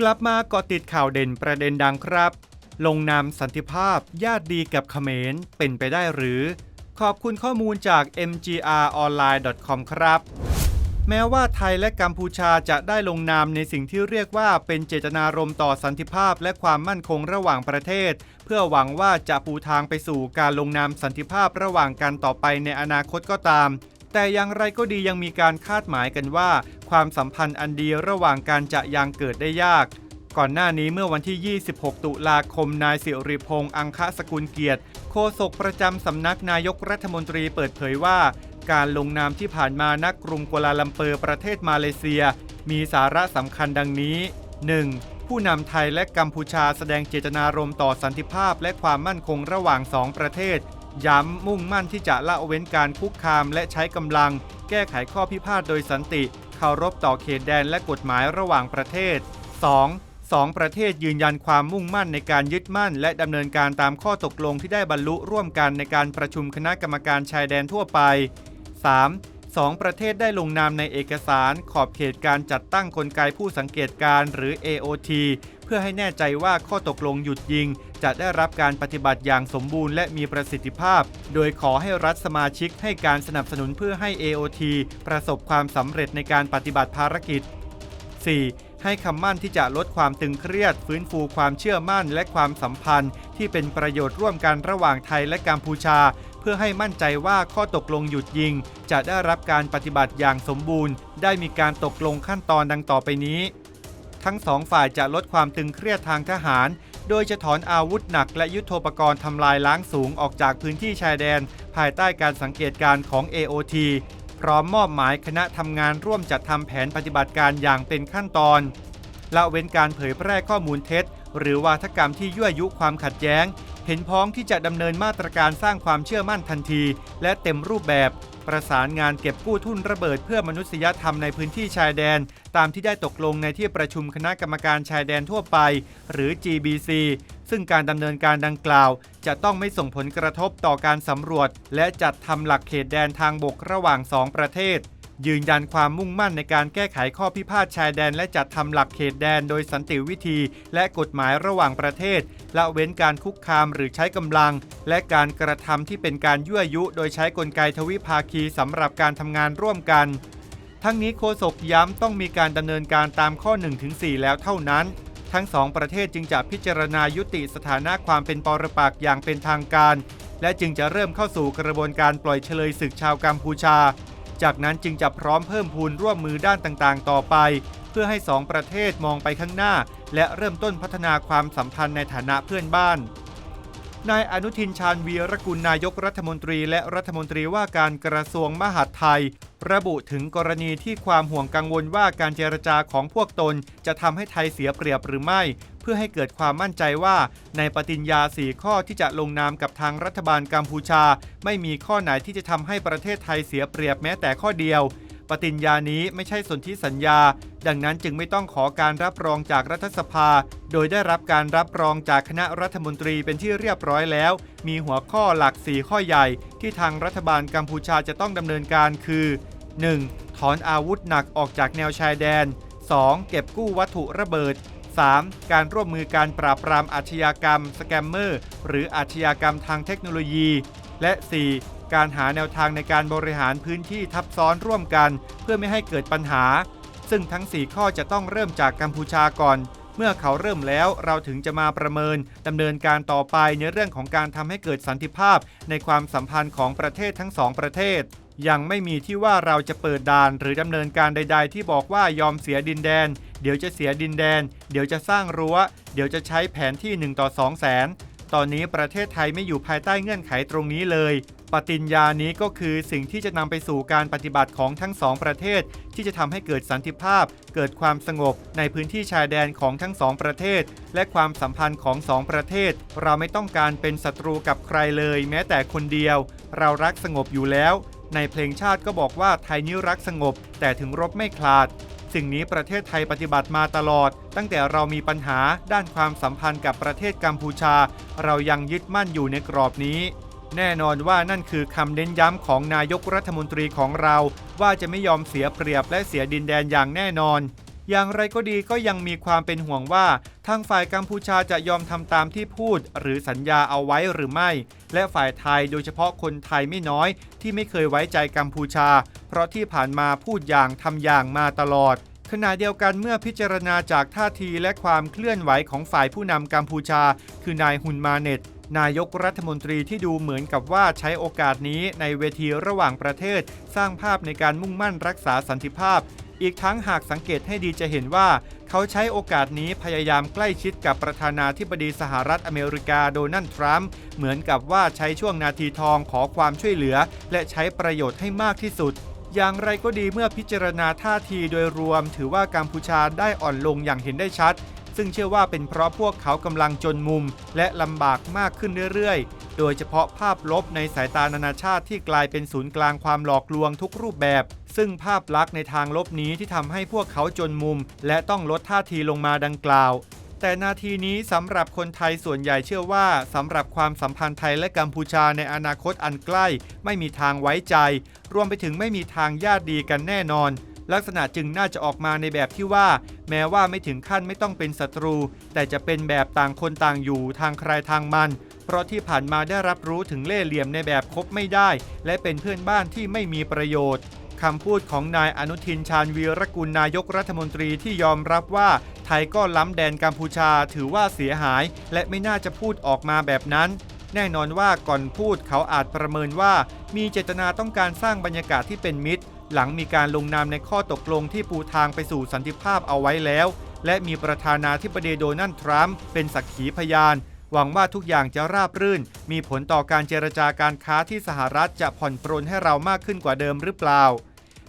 กลับมาเกาะติดข่าวเด่นประเด็นดังครับ ลงนามสันติภาพญาติดีกับเขมรเป็นไปได้หรือ ขอบคุณข้อมูลจาก mgronline.com ครับ แม้ว่าไทยและกัมพูชาจะได้ลงนามในสิ่งที่เรียกว่าเป็นเจตนารมณ์ต่อสันติภาพและความมั่นคงระหว่างประเทศ เพื่อหวังว่าจะปูทางไปสู่การลงนามสันติภาพระหว่างกันต่อไปในอนาคตก็ตาม แต่อย่างไรก็ดียังมีการคาดหมายกันว่า ความสัมพันธ์อันดีระหว่างกันจะยังเกิดได้ยาก ก่อนหน้านี้เมื่อวันที่ 26 ตุลาคมนายสิริพงษ์อังคสกุลเกียรติโฆษกประจำสำนักนายกรัฐมนตรีเปิดเผยว่า การลงนามที่ผ่านมานักกรุงกัวลาลัมเปอร์ประเทศมาเลเซีย มีสาระสำคัญดังนี้ 1. ผู้นำไทยและกัมพูชาแสดงเจตนารมณ์ต่อสันติภาพและความมั่นคงระหว่างสองประเทศ ย้ำมุ่งมั่นที่จะละเว้นการคุกคามและใช้กำลัง แก้ไขข้อพิพาทโดยสันติ เคารพต่อเขตแดนและกฎหมายระหว่างประเทศ 2. สองประเทศยืนยันความมุ่งมั่นในการยึดมั่น และดำเนินการตามข้อตกลงที่ได้บรรลุร่วมกันในการประชุมคณะกรรมการชายแดนทั่วไป 3. สองประเทศได้ลงนามในเอกสารขอบเขตการจัดตั้งกลไกผู้สังเกตการหรือ AOT เพื่อให้แน่ใจว่าข้อตกลงหยุดยิง จะได้รับการปฏิบัติอย่างสมบูรณ์และมีประสิทธิภาพ โดยขอให้รัฐสมาชิกให้การสนับสนุนเพื่อให้ AOT ประสบความสำเร็จในการปฏิบัติภารกิจ 4. ให้คำมั่นที่จะลดความตึงเครียด ฟื้นฟูความเชื่อมั่นและความสัมพันธ์ ที่เป็นประโยชน์ร่วมกันระหว่างไทยและกัมพูชา เพื่อให้มั่นใจว่าข้อตกลงหยุดยิง จะได้รับการปฏิบัติอย่างสมบูรณ์ ได้มีการตกลงขั้นตอนดังต่อไปนี้ ทั้งสองฝ่ายจะลดความตึงเครียดทางทหาร โดยจะถอนอาวุธหนักและยุโทโธปกรณ์ทำลายล้างสูงออกจากพื้นที่ชายแดน ภายใต้การสังเกตการณ์ของ AOT พร้อมมอบหมายคณะทำงานร่วมจัดทำแผนปฏิบัติการอย่างเป็นขั้นตอนละเว้นการเผยแพร่ข้อมูลเท็จ หรือวาทกรรมที่ยั่วยุความขัดแย้ง เห็นพ้องที่จะดำเนินมาตรการสร้างความเชื่อมั่นทันที และเต็มรูปแบบ ประสานงานเก็บกู้ทุนระเบิดเพื่อมนุษยธรรมในพื้นที่ชายแดน ตามที่ได้ตกลงในที่ประชุมคณะกรรมการชายแดนทั่วไป หรือ GBC ซึ่งการดำเนินการดังกล่าว จะต้องไม่ส่งผลกระทบต่อการสำรวจ และจัดทำหลักเขตแดนทางบกระหว่างสองประเทศ ยืนยันความมุ่งมั่นในการแก้ไขข้อพิพาทชายแดน และจัดทำหลักเขตแดนโดยสันติวิธี และกฎหมายระหว่างประเทศละเว้นการคุกคามหรือใช้กำลัง และการกระทำที่เป็นการยั่วยุ โดยใช้กลไกทวิภาคีสำหรับการทำงานร่วมกัน ทั้งนี้โฆษกย้ำต้องมีการดำเนินการตามข้อ 1-4 แล้วเท่านั้น ทั้งสองประเทศจึงจะพิจารณายุติสถานะความเป็นปรปักษ์อย่างเป็นทางการ และจึงจะเริ่มเข้าสู่กระบวนการปล่อยเฉลยศึกชาวกัมพูชา จากนั้นจึงจะพร้อมเพิ่มพูนร่วมมือด้านต่างๆ ต่อไป เพื่อให้สองประเทศมองไปข้างหน้า และเริ่มต้นพัฒนาความสัมพันธ์ในฐานะเพื่อนบ้านนายอนุทินชาญวีรกุลนายกรัฐมนตรีและรัฐมนตรีว่าการกระทรวงมหาดไทย ระบุถึงกรณีที่ความห่วงกังวลว่าการเจรจาของพวกตน จะทำให้ไทยเสียเปรียบหรือไม่ เพื่อให้เกิดความมั่นใจว่า ในปฏิญญาสี่ข้อที่จะลงนามกับทางรัฐบาลกัมพูชา ไม่มีข้อไหนที่จะทำให้ประเทศไทยเสียเปรียบแม้แต่ข้อเดียว ปฏิญญานี้ไม่ใช่สนธิสัญญา ดังนั้นจึงไม่ต้องขอการรับรองจากรัฐสภา โดยได้รับการรับรองจากคณะรัฐมนตรีเป็นที่เรียบร้อยแล้ว มีหัวข้อหลัก 4 ข้อใหญ่ ที่ทางรัฐบาลกัมพูชาจะต้องดำเนินการคือ 1. ถอนอาวุธหนักออกจากแนวชายแดน 2. เก็บกู้วัตถุระเบิด 3. การร่วมมือการปราบปรามอาชญากรรม สแกมเมอร์ หรืออาชญากรรมทางเทคโนโลยี และ 4. การหาแนวทางในการบริหารพื้นที่ทับซ้อนร่วมกัน เพื่อไม่ให้เกิดปัญหา ซึ่งทั้ง 4 ข้อจะต้องเริ่มจากกัมพูชาก่อน เมื่อเขาเริ่มแล้วเราถึงจะมาประเมินดำเนินการต่อไปในเรื่องของการทำให้เกิดสันติภาพ ในความสัมพันธ์ของประเทศทั้งสองประเทศยังไม่มีที่ว่าเราจะเปิดด่านหรือดำเนินการใด ๆ ที่บอกว่ายอมเสียดินแดน เดี๋ยวจะเสียดินแดน เดี๋ยวจะสร้างรั้ว เดี๋ยวจะใช้แผนที่ 1 ต่อ 2 แสน ตอนนี้ประเทศไทยไม่อยู่ภายใต้เงื่อนไขตรงนี้เลย ปฏิญญานี้ก็คือสิ่งที่จะนำไปสู่การปฏิบัติของทั้งสองประเทศ ที่จะทำให้เกิดสันติภาพ เกิดความสงบในพื้นที่ชายแดนของทั้งสองประเทศ และความสัมพันธ์ของสองประเทศ เราไม่ต้องการเป็นศัตรูกับใครเลย แม้แต่คนเดียว เรารักสงบอยู่แล้ว ในเพลงชาติก็บอกว่าไทยนี้รักสงบ แต่ถึงรบไม่คลาดสิ่งนี้ประเทศไทยปฏิบัติมาตลอด ตั้งแต่เรามีปัญหาด้านความสัมพันธ์กับประเทศกัมพูชา เรายังยึดมั่นอยู่ในกรอบนี้ แน่นอนว่านั่นคือคำเน้นย้ำของนายกรัฐมนตรีของเรา ว่าจะไม่ยอมเสียเปรียบและเสียดินแดนอย่างแน่นอน อย่างไรก็ดีก็ยังมีความเป็นห่วงว่า ทางฝ่ายกัมพูชาจะยอมทำตามที่พูด หรือสัญญาเอาไว้หรือไม่ และฝ่ายไทยโดยเฉพาะคนไทยไม่น้อย ที่ไม่เคยไว้ใจกัมพูชา เพราะที่ผ่านมาพูดอย่างทำอย่างมาตลอดขณะเดียวกันเมื่อพิจารณาจากท่าทีและความเคลื่อนไหวของฝ่ายผู้นำกัมพูชา คือนายฮุนมาเน็ต นายกรัฐมนตรีที่ดูเหมือนกับว่าใช้โอกาสนี้ในเวทีระหว่างประเทศ สร้างภาพในการมุ่งมั่นรักษาสันติภาพ อีกทั้งหากสังเกตให้ดีจะเห็นว่า เขาใช้โอกาสนี้พยายามใกล้ชิดกับประธานาธิบดีสหรัฐอเมริกาโดนัลด์ทรัมป์เหมือนกับว่าใช้ช่วงนาทีทองขอความช่วยเหลือ และใช้ประโยชน์ให้มากที่สุดอย่างไรก็ดีเมื่อพิจารณาท่าทีโดยรวม ถือว่ากัมพูชาได้อ่อนลงอย่างเห็นได้ชัด ซึ่งเชื่อว่าเป็นเพราะพวกเขากำลังจนมุม และลำบากมากขึ้นเรื่อยๆ โดยเฉพาะภาพลบในสายตานานาชาติที่กลายเป็นศูนย์กลางความหลอกลวงทุกรูปแบบ ซึ่งภาพลักษณ์ในทางลบนี้ที่ทำให้พวกเขาจนมุม และต้องลดท่าทีลงมาดังกล่าว แต่นาทีนี้สำหรับคนไทยส่วนใหญ่เชื่อว่าสำหรับความสัมพันธ์ไทยและกัมพูชาในอนาคตอันใกล้ ไม่มีทางไว้ใจ รวมไปถึงไม่มีทางญาติดีกันแน่นอน ลักษณะจึงน่าจะออกมาในแบบที่ว่า แม้ว่าไม่ถึงขั้นไม่ต้องเป็นศัตรู แต่จะเป็นแบบต่างคนต่างอยู่ทางใครทางมัน เพราะที่ผ่านมาได้รับรู้ถึงเล่ห์เหลี่ยมในแบบคบไม่ได้ และเป็นเพื่อนบ้านที่ไม่มีประโยชน์คำพูดของนายอนุทินชาญวีรกุลนายกรัฐมนตรีที่ยอมรับว่า ไทยก็ล้ำแดนกัมพูชาถือว่าเสียหาย และไม่น่าจะพูดออกมาแบบนั้น แน่นอนว่าก่อนพูดเขาอาจประเมินว่า มีเจตนาต้องการสร้างบรรยากาศที่เป็นมิตร หลังมีการลงนามในข้อตกลงที่ปูทางไปสู่สันติภาพเอาไว้แล้ว และมีประธานาธิบดีโดนัลด์ทรัมป์เป็นสักขีพยาน หวังว่าทุกอย่างจะราบรื่น มีผลต่อการเจรจาการค้าที่สหรัฐจะผ่อนปรนให้เรามากขึ้นกว่าเดิมหรือเปล่า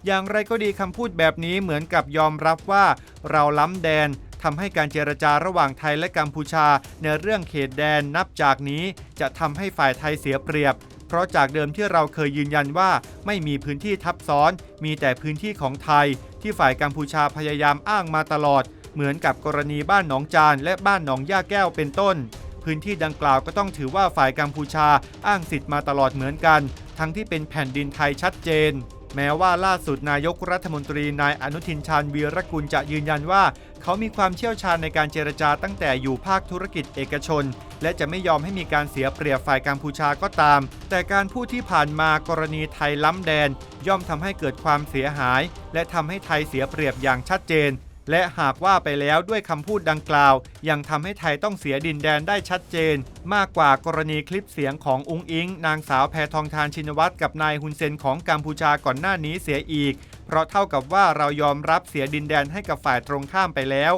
อย่างไรก็ดีคำพูดแบบนี้เหมือนกับยอมรับว่า เราล้ำแดนทำให้การเจรจาระหว่างไทยและกัมพูชาในเรื่องเขตแดนนับจากนี้ จะทำให้ฝ่ายไทยเสียเปรียบ ราะจากเดิมที่เราเคยยืนยันว่าไม่มีพื้นที่ทับซ้อน มีแต่พื้นที่ของไทย ที่ฝ่ายกัมพูชาพยายามอ้างมาตลอด เหมือนกับกรณีบ้านหนองจานและบ้านหนองย่าแก้วเป็นต้น พื้นที่ดังกล่าวก็ต้องถือว่าฝ่ายกัมพูชาอ้างสิทธิ์มาตลอดเหมือนกัน ทั้งที่เป็นแผ่นดินไทยชัดเจนแม้ว่าล่าสุดนายกรัฐมนตรีนายอนุทินชาญวีรกุลจะยืนยันว่า เขามีความเชี่ยวชาญในการเจรจาตั้งแต่อยู่ภาคธุรกิจเอกชน และจะไม่ยอมให้มีการเสียเปรียบฝ่ายกัมพูชาก็ตาม แต่การพูดที่ผ่านมากรณีไทยล้ำแดน ย่อมทำให้เกิดความเสียหาย และทำให้ไทยเสียเปรียบอย่างชัดเจน และหากว่าไปแล้วด้วยคำพูดดังกล่าว ยังทำให้ไทยต้องเสียดินแดนได้ชัดเจน มากกว่ากรณีคลิปเสียงของอุงอิง นางสาวแพทองทานชินวัตรกับนายฮุนเซนของกัมพูชาก่อนหน้านี้เสียอีก เพราะเท่ากับว่าเรายอมรับเสียดินแดนให้กับฝ่ายตรงข้ามไปแล้ว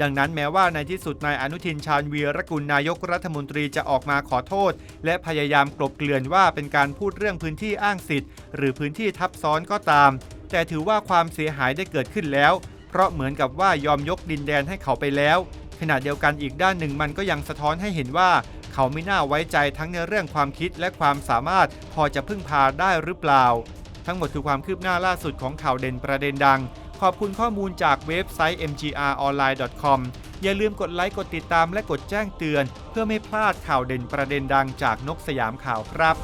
ดังนั้นแม้ว่าในที่สุดนายอนุทินชาญวีรกุลนายกรัฐมนตรีจะออกมาขอโทษ และพยายามกลบเกลื่อนว่าเป็นการพูดเรื่องพื้นที่อ้างสิทธิ์ หรือพื้นที่ทับซ้อนก็ตาม แต่ถือว่าความเสียหายได้เกิดขึ้นแล้ว เพราะเหมือนกับว่ายอมยกดินแดนให้เขาไปแล้ว ขณะเดียวกันอีกด้านหนึ่งมันก็ยังสะท้อนให้เห็นว่า เขาไม่น่าไว้ใจทั้งในเรื่องความคิดและความสามารถพอจะพึ่งพาได้หรือเปล่า ทั้งหมดคือความคืบหน้าล่าสุดของข่าวเด่นประเด็นดัง ขอบคุณข้อมูลจากเว็บไซต์ mgronline.com อย่าลืมกดไลค์กดติดตามและกดแจ้งเตือน เพื่อไม่พลาดข่าวเด่นประเด็นดังจากนกสยามข่าวครับ